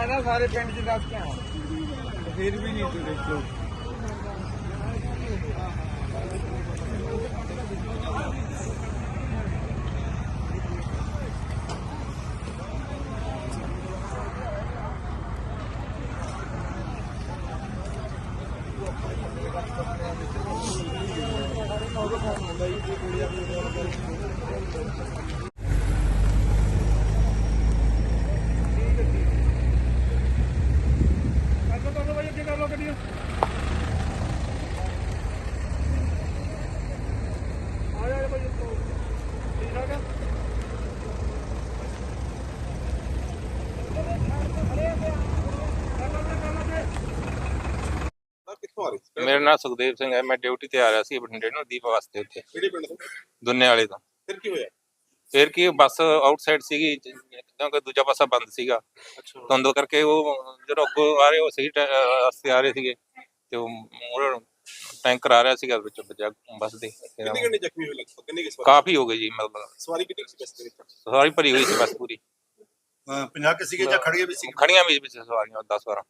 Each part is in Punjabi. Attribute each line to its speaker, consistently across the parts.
Speaker 1: ਸਾਰੇ ਪਿੰਡ 'ਚ ਦੱਸ ਕੇ ਆਵਾਂ ਫਿਰ ਵੀ ਨਹੀਂ ਤੁਰੇ ਲੋਕ
Speaker 2: ਕਿੱਥੋਂ ਆ ਸੀ
Speaker 3: ਮੇਰਾ ਨਾਮ ਸੁਖਦੇਵ ਸਿੰਘ ਹੈ ਮੈਂ ਡਿਊਟੀ ਤੇ ਆ ਰਿਹਾ ਸੀ ਬਠਿੰਡੇ ਨੂੰ ਦੀਪ ਵਾਸਤੇ ਉੱਥੇ।
Speaker 2: ਕਿਹੜੇ ਪਿੰਡ ਤੋਂ?
Speaker 3: ਦੁੰਨੇ ਵਾਲੇ ਤੋਂ।
Speaker 2: ਫਿਰ ਕੀ ਹੋਇਆ?
Speaker 3: ਫਿਰ ਕੀ ਬੱਸ ਆਊਟਸਾਈਡ ਸੀਗੀ ਕਿਉਂਕਿ ਦੂਜਾ ਪਾਸਾ ਬੰਦ ਸੀਗਾ।
Speaker 2: ਅੱਛਾ।
Speaker 3: ਧੁੰਦ ਕਰਕੇ ਉਹ ਜਦੋਂ ਅੱਗੋਂ ਆ ਰਹੇ ਉਹ ਸਹੀ ਰਸਤੇ ਆ ਰਹੇ ਸੀਗੇ ਤੇ ਉਹ ਮੂਹਰੇ ਟੈਂਕਰ ਆ ਰਿਹਾ ਸੀਗਾ ਵਿੱਚ ਵੱਜਾ ਬੱਸ ਦੇ।
Speaker 2: ਕਿੰਨੇ ਕਿੰਨੇ ਜ਼ਖਮੀ ਹੋਏ ਲਗਭਗ ਕਿੰਨੇ ਕੀ ਸਵਾਰੀ?
Speaker 3: ਕਾਫੀ ਹੋ ਗਏ ਜੀ ਮਤਲਬ।
Speaker 2: ਸਵਾਰੀ ਕਿੰਨੀ ਸੀ ਬੱਸ ਦੇ ਵਿੱਚ?
Speaker 3: ਸਾਰੀ ਭਰੀ ਹੋਈ ਸੀ ਬੱਸ ਪੂਰੀ।
Speaker 4: 50 ਕਿ ਸੀਗੇ ਜਾਂ ਖੜੀਆਂ ਵੀ ਸੀ
Speaker 3: ਖੜੀਆਂ ਵੀ ਵਿੱਚ ਸਵਾਰੀਆਂ 10 12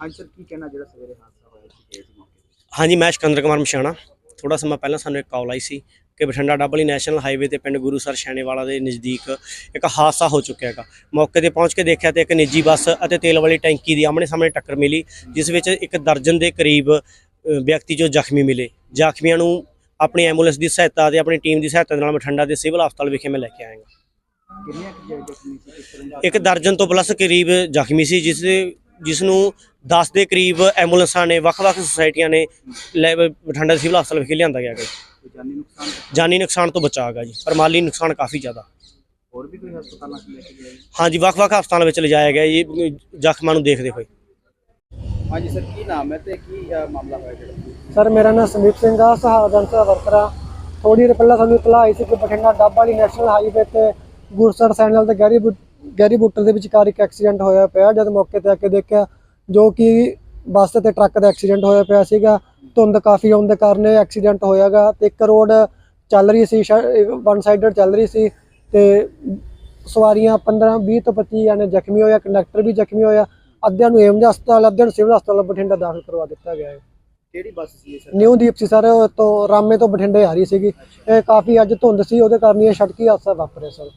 Speaker 1: ਹਾਂਜੀ ਸਰ ਕੀ ਕਹਿਣਾ ਜਿਹੜਾ ਸਵੇਰੇ ਹਾਦਸਾ ਹੋਇਆ ਸੀ ਇਸ ਮੌਕੇ ਤੇ?
Speaker 5: ਹਾਂਜੀ ਮੈਂ ਸਿਕੰਦਰ ਕੁਮਾਰ ਮਸ਼ਾਣਾ। ਥੋੜਾ ਸਮਾਂ ਪਹਿਲਾਂ ਸਾਨੂੰ ਇੱਕ ਕਾਲ ਆਈ ਸੀ ਕਿ ਬਠਿੰਡਾ ਡਬਲੀ ਨੈਸ਼ਨਲ ਹਾਈਵੇ ਤੇ ਪਿੰਡ ਗੁਰੂਸਰ ਸ਼ੈਣੇਵਾਲਾ ਦੇ ਨਜ਼ਦੀਕ ਇੱਕ ਹਾਦਸਾ ਹੋ ਚੁੱਕਿਆ ਹੈਗਾ। ਮੌਕੇ ਤੇ ਪਹੁੰਚ ਕੇ ਦੇਖਿਆ ਤੇ ਇੱਕ ਨਿੱਜੀ ਬੱਸ ਅਤੇ ਤੇਲ ਵਾਲੀ ਟੈਂਕੀ ਦੀ ਆਮਣੇ ਸਾਹਮਣੇ ਟੱਕਰ ਮਿਲੀ ਜਿਸ ਵਿੱਚ ਇੱਕ ਦਰਜਨ ਦੇ ਕਰੀਬ ਅ, ਵਿਅਕਤੀ ਜੋ ਜ਼ਖਮੀ ਮਿਲੇ। ਜ਼ਖਮੀਆਂ ਨੂੰ ਆਪਣੀ ਐਂਬੂਲੈਂਸ ਦੀ ਸਹਾਇਤਾ ਤੇ ਆਪਣੀ ਟੀਮ ਦੀ ਸਹਾਇਤਾ ਦੇ ਨਾਲ ਬਠਿੰਡਾ ਦੇ ਸਿਵਲ ਹਸਪਤਾਲ ਵਿਖੇ ਮੈਂ ਲੈ ਕੇ ਆਇਆ ਹਾਂ
Speaker 1: ਕਿੰਨੀਆਂ ਕੁ ਜਗ੍ਹਾ ਜ਼ਖਮੀ ਸੀ ਕਿਸ ਤਰ੍ਹਾਂ
Speaker 5: ਇੱਕ ਦਰਜਨ ਤੋਂ ਪਲੱਸ ਕਰੀਬ ਜ਼ਖਮੀ ਸੀ ਜਿਸ ਦੇ ਜਿਸ ਨੂੰ 10 ਦੇ ਕਰੀਬ ਐਂਬੂਲੈਂਸਾਂ ਨੇ ਵੱਖ-ਵੱਖ ਸੁਸਾਇਟੀਆਂ ਨੇ ਲੈ ਬਠਿੰਡਾ ਸਿਵਲ ਹਸਪਤਾਲ ਵਿਖੇ ਲਿਆਂਦਾ ਗਿਆ ਜੀ।
Speaker 1: ਜਾਨੀ ਨੁਕਸਾਨ
Speaker 5: ਜਾਨੀ ਨੁਕਸਾਨ ਤੋਂ ਬਚਾ ਗਾ ਜੀ ਪਰ ਮਾਲੀ ਨੁਕਸਾਨ ਕਾਫੀ ਜ਼ਿਆਦਾ।
Speaker 1: ਹੋਰ ਵੀ ਕੋਈ ਹਸਪਤਾਲਾਂ 'ਚ ਲੈ ਕੇ ਗਏ
Speaker 5: ਹਾਂਜੀ ਵੱਖ-ਵੱਖ ਹਸਪਤਾਲਾਂ ਵਿੱਚ ਲਿਜਾਇਆ ਗਿਆ ਜੀ ਜ਼ਖਮਾਂ ਨੂੰ ਦੇਖਦੇ ਹੋਏ।
Speaker 1: ਹਾਂਜੀ ਸਰ ਕੀ ਨਾਮ ਹੈ ਤੇ ਕੀ ਅ, ਮਾਮਲਾ ਹੋਇਆ ਜਿਹੜਾ?
Speaker 6: ਸਰ ਮੇਰਾ ਨਾਮ ਸੰਦੀਪ ਸਿੰਘ ਆ ਸਹਾਰਾ ਜਨਤਾ ਦਾ ਵਰਕਰ ਆ। ਥੋੜੀ ਦੇਰ ਪਹਿਲਾਂ ਸਾਨੂੰ ਇਤਲਾਹ ਆਈ ਸੀ ਕਿ ਬਠਿੰਡਾ ਡੱਬ ਵਾਲੀ ਨੈਸ਼ਨਲ ਹਾਈਵੇ ਤੇ ਗੁਰਸਰ ਸੈਨਲ ਤੇ ਗੈਰੀ ਬੁ- ਗੈਰੀ ਬੁੱਟਰ ਦੇ ਵਿਚਕਾਰ ਇੱਕ ਐਕਸੀਡੈਂਟ ਹੋਇਆ ਪਿਆ ਜਦ ਮੌਕੇ ਤੇ ਆ ਕੇ ਦੇਖਿਆ ਜੋ ਕਿ ਬੱਸ ਤੇ ਟਰੱਕ ਦਾ ਐਕਸੀਡੈਂਟ ਹੋਇਆ ਪਿਆ ਸੀਗਾ ਧੁੰਦ ਕਾਫੀ ਆਉਣ ਦੇ ਕਾਰਨ ਐਕਸੀਡੈਂਟ ਹੋਇਆਗਾ ਤੇ ਇੱਕ ਰੋਡ ਚੱਲ ਰਹੀ ਸੀ ਵਨ ਸਾਈਡਡ ਚੱਲ ਰਹੀ ਸੀ ਤੇ ਸਵਾਰੀਆਂ 15 20 ਤੋਂ 25 ਜਾਨੇ ਜ਼ਖਮੀ ਹੋਇਆ ਕੰਡਕਟਰ ਵੀ ਜ਼ਖਮੀ ਹੋਇਆ ਅੱਧਿਆਂ ਨੂੰ ਏਮਜ ਹਸਪਤਾਲ ਅੱਧਿਆਂ ਨੂੰ ਸਿਵਲ ਹਸਪਤਾਲ ਬਠਿੰਡਾ ਦਾਖਲ ਕਰਵਾ ਦਿੱਤਾ ਗਿਆ ਹੈ।
Speaker 1: ਕਿਹੜੀ ਬੱਸ ਸੀ ਸਰ?
Speaker 6: ਨਿਊ ਦੀਪ ਸੀ ਸਰ ਤੋਂ ਰਾਮੇ ਤੋਂ ਬਠਿੰਡੇ ਆ ਰਹੀ ਸੀਗੀ। ਇਹ ਕਾਫੀ ਅੱਜ ਧੁੰਦ ਸੀ ਉਹਦੇ ਕਾਰਨ ਇਹ ਸੜਕੀ ਹਾਦਸਾ ਵਾਪਰਿਆ ਸਰ।